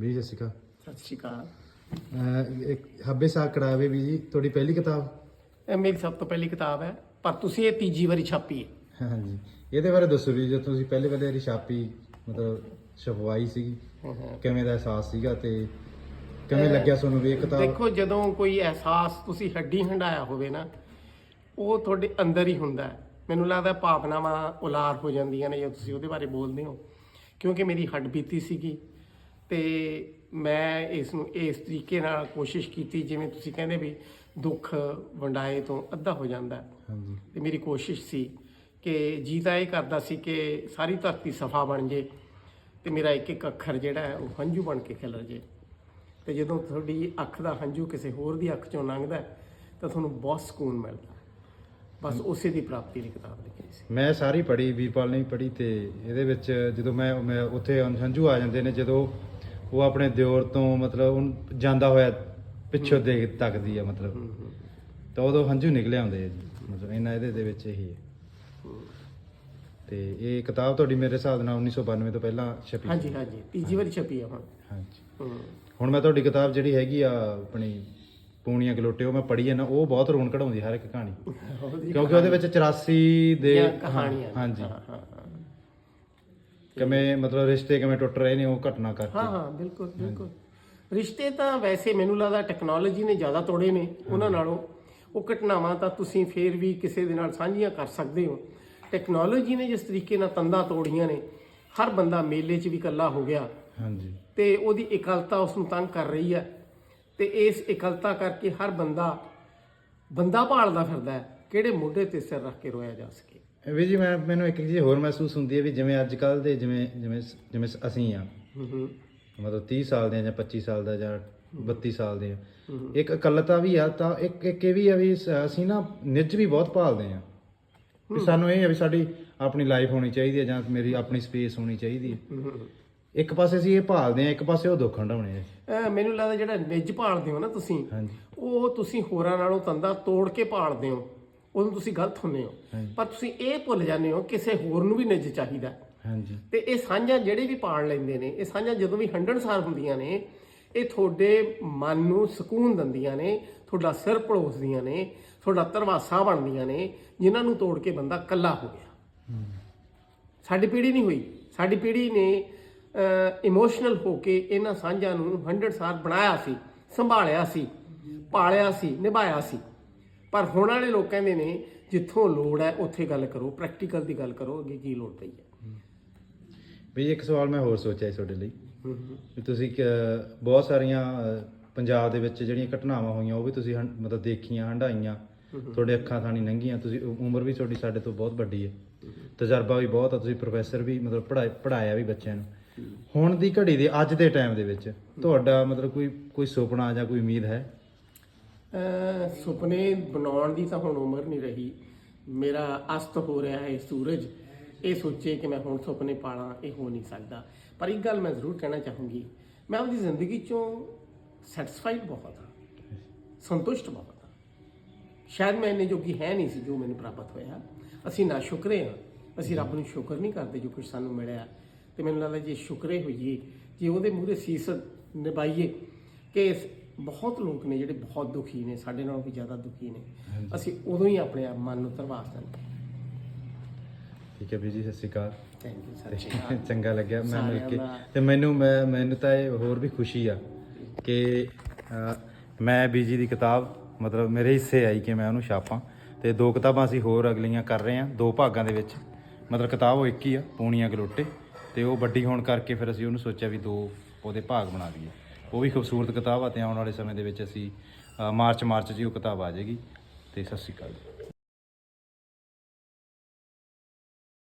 ਵੀ ਸਤਿ ਸ਼੍ਰੀ ਅਕਾਲ। ਸਤਿ ਸ਼੍ਰੀ ਅਕਾਲ। ਅਹ ਇੱਕ ਹੱਬੇ ਸਾਹ ਕੜਾਵੇ ਵੀ ਜੀ ਤੁਹਾਡੀ ਪਹਿਲੀ ਕਿਤਾਬ? ਇਹ ਮੇਰੀ ਸਭ ਤੋਂ ਪਹਿਲੀ ਕਿਤਾਬ ਹੈ ਪਰ ਤੁਸੀਂ ਇਹ ਤੀਜੀ ਵਾਰੀ ਛਾਪੀ ਹੈ। ਹਾਂਜੀ। ਇਹਦੇ ਬਾਰੇ ਦੱਸੋ ਵੀ ਜਦੋਂ ਤੁਸੀਂ ਪਹਿਲੇ ਪਹਿਲੇ ਵਾਰੀ ਛਾਪੀ ਮਤਲਬ ਛਪਵਾਈ ਸੀਗੀ ਕਿਵੇਂ ਦਾ ਅਹਿਸਾਸ ਸੀਗਾ ਤੇ ਕਿਵੇਂ ਲੱਗਿਆ ਤੁਹਾਨੂੰ ਵੀ ਇਹ ਕਿਤਾਬ? ਦੇਖੋ ਜਦੋਂ ਕੋਈ ਅਹਿਸਾਸ ਤੁਸੀਂ ਹੱਡੀ ਹੰਡਾਇਆ ਹੋਵੇ ਨਾ ਉਹ ਤੁਹਾਡੇ ਅੰਦਰ ਹੀ ਹੁੰਦਾ ਹੈ। ਮੈਨੂੰ ਲੱਗਦਾ ਭਾਵਨਾਵਾਂ ਉਲਾਰ ਹੋ ਜਾਂਦੀਆਂ ਨੇ ਜਦੋਂ ਤੁਸੀਂ ਉਹਦੇ ਬਾਰੇ ਬੋਲਦੇ ਹੋ। ਕਿਉਂਕਿ ਮੇਰੀ ਹੱਡ ਬੀਤੀ ਸੀਗੀ ਤੇ ਮੈਂ ਇਸ ਨੂੰ ਇਸ ਤਰੀਕੇ ਨਾਲ ਕੋਸ਼ਿਸ਼ ਕੀਤੀ ਜਿਵੇਂ ਤੁਸੀਂ ਕਹਿੰਦੇ ਵੀ ਦੁੱਖ ਵੰਡਾਏ ਤੋਂ ਅੱਧਾ ਹੋ ਜਾਂਦਾ। ਹਾਂਜੀ ਤੇ ਮੇਰੀ ਕੋਸ਼ਿਸ਼ ਸੀ ਕਿ ਜੀ ਤਾਂ ਇਹ ਕਰਦਾ ਸੀ ਕਿ ਸਾਰੀ ਧਰਤੀ ਸਫਾ ਬਣ ਜੇ ਤੇ ਮੇਰਾ ਇੱਕ ਇੱਕ ਅੱਖਰ ਜਿਹੜਾ ਹੈ ਉਹ ਹੰਝੂ ਬਣ ਕੇ ਖਿਲਰ ਜੇ ਤੇ ਜਦੋਂ ਤੁਹਾਡੀ ਅੱਖ ਦਾ ਹੰਝੂ ਕਿਸੇ ਹੋਰ ਦੀ ਅੱਖ ਚੋਂ ਲੰਘਦਾ ਤਾਂ ਤੁਹਾਨੂੰ ਬਹੁਤ ਸਕੂਨ ਮਿਲਦਾ। ਬਸ ਉਸੇ ਦੀ ਪ੍ਰਾਪਤੀ ਦੀ ਕਿਤਾਬ ਲਿਖੀ ਸੀ ਮੈਂ ਸਾਰੀ ਪੜ੍ਹੀ ਵੀਰਪਾਲ ਨੇ ਪੜ੍ਹੀ ਤੇ ਇਹਦੇ ਵਿੱਚ ਜਦੋਂ ਮੈਂ ਮੈਂ ਉੱਥੇ ਹੰਝੂ ਆ ਜਾਂਦੇ ਨੇ ਜਦੋਂ ਉਹ ਆਪਣੇ ਦਿਓਰ ਤੋਂ ਮਤਲਬ ਉਹਨੂੰ ਜਾਂਦਾ ਹੋਇਆ ਪਿੱਛੋਂ ਦੇਖ ਤੱਕਦੀ ਆ ਮਤਲਬ। ਤਾਂ ਉਦੋਂ ਹੰਝੂ ਨਿਕਲੇ ਆਉਂਦੇ ਆ ਜੀ। ਮਤਲਬ ਇਹਨਾਂ ਇਹਦੇ ਦੇ ਵਿੱਚ ਇਹੀ। ਹੈ। ਤੇ ਇਹ ਕਿਤਾਬ ਤੁਹਾਡੀ ਮੇਰੇ ਹਿਸਾਬ ਨਾਲ 1992 ਤੋਂ ਪਹਿਲਾਂ ਛਪੀ ਹਾਂਜੀ ਹਾਂਜੀ। ਤੀਜੀ ਵਾਰੀ ਛਪੀ ਆ ਹੁਣ। ਹਾਂਜੀ। ਹੁਣ ਮੈਂ ਤੁਹਾਡੀ ਕਿਤਾਬ ਜਿਹੜੀ ਹੈਗੀ ਆ ਆਪਣੀ ਪੂਣੀਆਂ ਗਲੋਟੇ ਉਹ ਮੈਂ ਪੜ੍ਹੀ ਹੈ ਨਾ ਉਹ ਬਹੁਤ ਰੋਣ ਕਢਾਉਂਦੀ ਹਰ ਇੱਕ ਕਹਾਣੀ। ਉਹਦੀ ਕਿਉਂਕਿ ਉਹਦੇ ਵਿੱਚ 84 ਦੇ ਦੀਆਂ ਕਹਾਣੀਆਂ। ਨੇ। ਹਾਂਜੀ। ਹਾਂ ਹਾਂ ਹਾਂ। ਕਿਵੇਂ ਮਤਲਬ ਰਿਸ਼ਤੇ ਕਿਵੇਂ ਟੁੱਟ ਰਹੇ ਨੇ ਉਹ ਘਟਨਾ ਕਰਕੇ। ਹਾਂ ਹਾਂ ਬਿਲਕੁਲ ਬਿਲਕੁਲ। ਰਿਸ਼ਤੇ ਤਾਂ ਵੈਸੇ ਮੈਨੂੰ ਲੱਗਦਾ ਟੈਕਨੋਲੋਜੀ ਨੇ ਜ਼ਿਆਦਾ ਤੋੜੇ ਨੇ ਉਹਨਾਂ ਨਾਲੋਂ। ਉਹ ਘਟਨਾਵਾਂ ਤਾਂ ਤੁਸੀਂ ਫੇਰ ਵੀ ਕਿਸੇ ਦੇ ਨਾਲ ਸਾਂਝੀਆਂ ਕਰ ਸਕਦੇ ਹੋ। ਟੈਕਨੋਲੋਜੀ ਨੇ ਜਿਸ ਤਰੀਕੇ ਨਾਲ ਤੰਦਾਂ ਤੋੜੀਆਂ ਨੇ ਹਰ ਬੰਦਾ ਮੇਲੇ 'ਚ ਵੀ ਇਕੱਲਾ ਹੋ ਗਿਆ। ਹਾਂਜੀ। ਤੇ ਉਹਦੀ ਇਕਲਤਾ ਉਸ ਨੂੰ ਤੰਗ ਕਰ ਰਹੀ ਹੈ। ਤੇ ਇਸ ਇਕਲਤਾ ਕਰਕੇ ਹਰ ਬੰਦਾ ਬੰਦਾ ਭਾਲਦਾ ਫਿਰਦਾ ਹੈ ਕਿਹੜੇ ਮੋਢੇ ਤੇ ਸਿਰ ਰੱਖ ਕੇ ਰੋਇਆ ਜਾ ਸਕੇ। ਵੀ ਜੀ ਮੈਂ ਮੈਨੂੰ ਇੱਕ ਚੀਜ਼ ਹੋਰ ਮਹਿਸੂਸ ਹੁੰਦੀ ਹੈ ਵੀ ਜਿਵੇਂ ਅੱਜ ਕੱਲ ਦੇ ਜਿਵੇਂ ਜਿਵੇਂ ਜਿਵੇਂ ਅਸੀਂ ਆ ਹੂੰ ਮਤਲਬ 30 ਸਾਲ ਦੇ ਆ ਜਾਂ 25 ਸਾਲ ਦਾ ਜਾਂ 32 ਸਾਲ ਦੇ ਆ ਇੱਕ ਇਕੱਲਤਾ ਵੀ ਆ ਤਾਂ ਇੱਕ ਇੱਕ ਇਹ ਵੀ ਆ ਵੀ ਸ- ਅਸੀਂ ਨਾ ਨਿੱਜ ਵੀ ਬਹੁਤ ਭਾਲਦੇ ਆ ਵੀ ਸਾਨੂੰ ਇਹ ਆ ਵੀ ਸਾਡੀ ਆਪਣੀ ਲਾਈਫ ਹੋਣੀ ਚਾਹੀਦੀ ਹੈ ਜਾਂ ਮੇਰੀ ਆਪਣੀ ਸਪੇਸ ਹੋਣੀ ਚਾਹੀਦੀ ਹੈ। ਇੱਕ ਪਾਸੇ ਅਸੀਂ ਇਹ ਭਾਲਦੇ ਆ ਇੱਕ ਪਾਸੇ ਉਹ ਦੁੱਖ ਹੰਡਾਉਣੇ ਆ। ਅਹ ਮੈਨੂੰ ਲੱਗਦਾ ਜਿਹੜਾ ਨਿੱਜ ਭਾਲਦੇ ਹੋ ਨਾ ਤੁਸੀਂ ਹਾਂਜੀ। ਉਹ ਤੁਸੀਂ ਹੋਰਾਂ ਨਾਲੋਂ ਤੰਦਾ ਤੋੜ ਕੇ ਭਾਲਦੇ ਹੋ। ਉਦੋਂ ਤੁਸੀਂ ਗਲਤ ਹੁੰਦੇ ਹੋ। ਹਾਂਜੀ। ਪਰ ਤੁਸੀਂ ਇਹ ਭੁੱਲ ਜਾਂਦੇ ਹੋ ਕਿਸੇ ਹੋਰ ਨੂੰ ਵੀ ਨਿੱਜ ਚਾਹੀਦਾ। ਹਾਂਜੀ। ਤੇ ਇਹ ਸਾਂਝਾਂ ਜਿਹੜੇ ਵੀ ਪਾਲ ਲੈਂਦੇ ਨੇ ਇਹ ਸਾਂਝਾਂ ਜਦੋਂ ਵੀ ਹੰਡਣਸਾਰ ਹੁੰਦੀਆਂ ਨੇ ਇਹ ਤੁਹਾਡੇ ਮਨ ਨੂੰ ਸਕੂਨ ਦਿੰਦੀਆਂ ਨੇ ਤੁਹਾਡਾ ਸਿਰ ਪਲੋਸਦੀਆਂ ਨੇ ਤੁਹਾਡਾ ਧਰਵਾਸਾ ਬਣਦੀਆਂ ਨੇ ਜਿਨ੍ਹਾਂ ਨੂੰ ਤੋੜ ਕੇ ਬੰਦਾ ਕੱਲਾ ਹੋ ਗਿਆ। ਸਾਡੀ ਪੀੜ੍ਹੀ ਨਹੀਂ ਹੋਈ। ਸਾਡੀ ਪੀੜ੍ਹੀ ਨੇ ਇਮੋਸ਼ਨਲ ਹੋ ਕੇ ਇਹਨਾਂ ਸਾਂਝਾਂ ਨੂੰ ਹੰਡਣਸਾਰ ਬਣਾਇਆ ਸੀ ਸੰਭਾਲਿਆ ਸੀ ਪਾਲਿਆ ਸੀ ਨਿਭਾਇਆ ਸੀ। ਪਰ ਹੁਣ ਵਾਲੇ ਲੋਕ ਕਹਿੰਦੇ ਨੇ ਜਿੱਥੋਂ ਲੋੜ ਹੈ ਉੱਥੇ ਗੱਲ ਕਰੋ ਪ੍ਰੈਕਟੀਕਲ ਦੀ ਗੱਲ ਕਰੋ ਅੱਗੇ ਕੀ ਲੋੜ ਪਈ ਹੈ। ਵੀ ਇੱਕ ਸਵਾਲ ਮੈਂ ਹੋਰ ਸੋਚਿਆ ਤੁਹਾਡੇ ਲਈ। ਵੀ ਤੁਸੀਂ ਕ- ਬਹੁਤ ਸਾਰੀਆਂ ਪੰਜਾਬ ਦੇ ਵਿੱਚ ਜਿਹੜੀਆਂ ਘਟਨਾਵਾਂ ਹੋਈਆਂ ਉਹ ਵੀ ਤੁਸੀਂ ਮਤਲਬ ਦੇਖੀਆਂ ਹੰਡਾਈਆਂ ਤੁਹਾਡੇ ਅੱਖਾਂ ਥਾਣੀ ਲੰਘੀਆਂ ਤੁਸੀਂ ਉਮਰ ਵੀ ਤੁਹਾਡੀ ਸਾਡੇ ਤੋਂ ਬਹੁਤ ਵੱਡੀ ਹੈ। ਤਜਰਬਾ ਵੀ ਬਹੁਤ ਆ ਤੁਸੀਂ ਪ੍ਰੋਫੈਸਰ ਵੀ ਮਤਲਬ ਪੜ੍ਹਾਈ ਪੜ੍ਹਾਇਆ ਵੀ ਬੱਚਿਆਂ ਨੂੰ। ਹੁਣ ਦੀ ਘੜੀ ਦੇ ਅੱਜ ਦੇ ਟਾਈਮ ਦੇ ਵਿੱਚ ਤੁਹਾਡਾ ਮਤਲਬ ਕੋਈ ਕੋਈ ਸੁਪਨਾ ਜਾਂ ਕੋਈ ਉਮੀਦ ਹੈ? ਸੁਪਨੇ ਬਣਾਉਣ ਦੀ ਤਾਂ ਹੁਣ ਉਮਰ ਨਹੀਂ ਰਹੀ। ਮੇਰਾ ਅਸਤ ਹੋ ਰਿਹਾ ਹੈ ਸੂਰਜ। ਇਹ ਸੋਚੇ ਕਿ ਮੈਂ ਹੁਣ ਸੁਪਨੇ ਪਾਲਾਂ, ਇਹ ਹੋ ਨਹੀਂ ਸਕਦਾ। ਪਰ ਇੱਕ ਗੱਲ ਮੈਂ ਜ਼ਰੂਰ ਕਹਿਣਾ ਚਾਹੂੰਗੀ। ਮੈਂ ਆਪਣੀ ਜ਼ਿੰਦਗੀ ਚੋਂ ਸੈਟੀਸਫਾਈਡ ਬਹੁਤ ਹਾਂ। ਸੰਤੁਸ਼ਟ ਬਹੁਤ ਹਾਂ। ਸ਼ਾਇਦ ਮੈਂ ਇੰਨੇ ਜੋਗੀ ਹੈ ਨਹੀਂ ਸੀ ਜੋ ਮੈਨੂੰ ਪ੍ਰਾਪਤ ਹੋਇਆ। ਅਸੀਂ ਨਾ ਸ਼ੁਕਰੇ ਹਾਂ। ਅਸੀਂ ਰੱਬ ਨੂੰ ਸ਼ੁਕਰ ਨਹੀਂ ਕਰਦੇ ਜੋ ਕੁਝ ਸਾਨੂੰ ਮਿਲਿਆ। ਤੇ ਮੈਨੂੰ ਲੱਗਦਾ ਜੇ ਸ਼ੁਕਰੇ ਹੋਈਏ, ਜੇ ਉਹਦੇ ਮੂਹਰੇ ਸੀਸ ਨਿਭਾਈਏ, ਕਿ ਬਹੁਤ ਲੋਕ ਨੇ ਜਿਹੜੇ ਬਹੁਤ ਦੁਖੀ ਨੇ ਸਾਡੇ ਨਾਲੋਂ ਵੀ ਜ਼ਿਆਦਾ ਦੁਖੀ ਨੇ। ਅਸੀਂ ਉਦੋਂ ਹੀ ਆਪਣੇ ਆਪ ਮਨ ਨੂੰ ਧਰਵਾ ਸਕਦੇ ਠੀਕ ਹੈ ਵੀ ਜੀ ਸਤਿ ਸ਼੍ਰੀ ਅਕਾਲ। ਥੈਂਕ ਯੂ ਸ਼੍ਰੀ ਚੰਗਾ ਲੱਗਿਆ ਮੈਂ ਮਿਲ ਕੇ। ਤੇ ਮੈਨੂੰ ਮੈਂ- ਮੈਨੂੰ ਤਾਂ ਇਹ ਹੋਰ ਵੀ ਖੁਸ਼ੀ ਆ ਕਿ ਮੈਂ ਬੀਜੀ ਦੀ ਕਿਤਾਬ ਮਤਲਬ ਮੇਰੇ ਹਿੱਸੇ ਆਈ ਕਿ ਮੈਂ ਉਹਨੂੰ ਛਾਪਾਂ। ਤੇ ਦੋ ਕਿਤਾਬਾਂ ਅਸੀਂ ਹੋਰ ਅਗਲੀਆਂ ਕਰ ਰਹੇ ਹਾਂ ਦੋ ਭਾਗਾਂ ਦੇ ਵਿੱਚ। ਮਤਲਬ ਕਿਤਾਬ ਉਹ ਇੱਕ ਹੀ ਆ ਪੂਣੀਆਂ ਗਲੋਟੇ ਤੇ ਉਹ ਵੱਡੀ ਹੋਣ ਕਰਕੇ ਫਿਰ ਅਸੀਂ ਉਹਨੂੰ ਸੋਚਿਆ ਵੀ ਦੋ ਉਹਦੇ ਭਾਗ ਬਣਾ ਦਈਏ। ਉਹ ਵੀ ਖੂਬਸੂਰਤ ਕਿਤਾਬ ਆ ਤੇ ਆਉਣ ਵਾਲੇ ਸਮੇਂ ਦੇ ਵਿੱਚ ਅਸੀਂ ਮਾਰਚ ਮਾਰਚ 'ਚ ਹੀ ਉਹ ਕਿਤਾਬ ਆ ਜਾਏਗੀ। ਤੇ ਸਤਿ ਸ਼੍ਰੀ ਅਕਾਲ ਜੀ।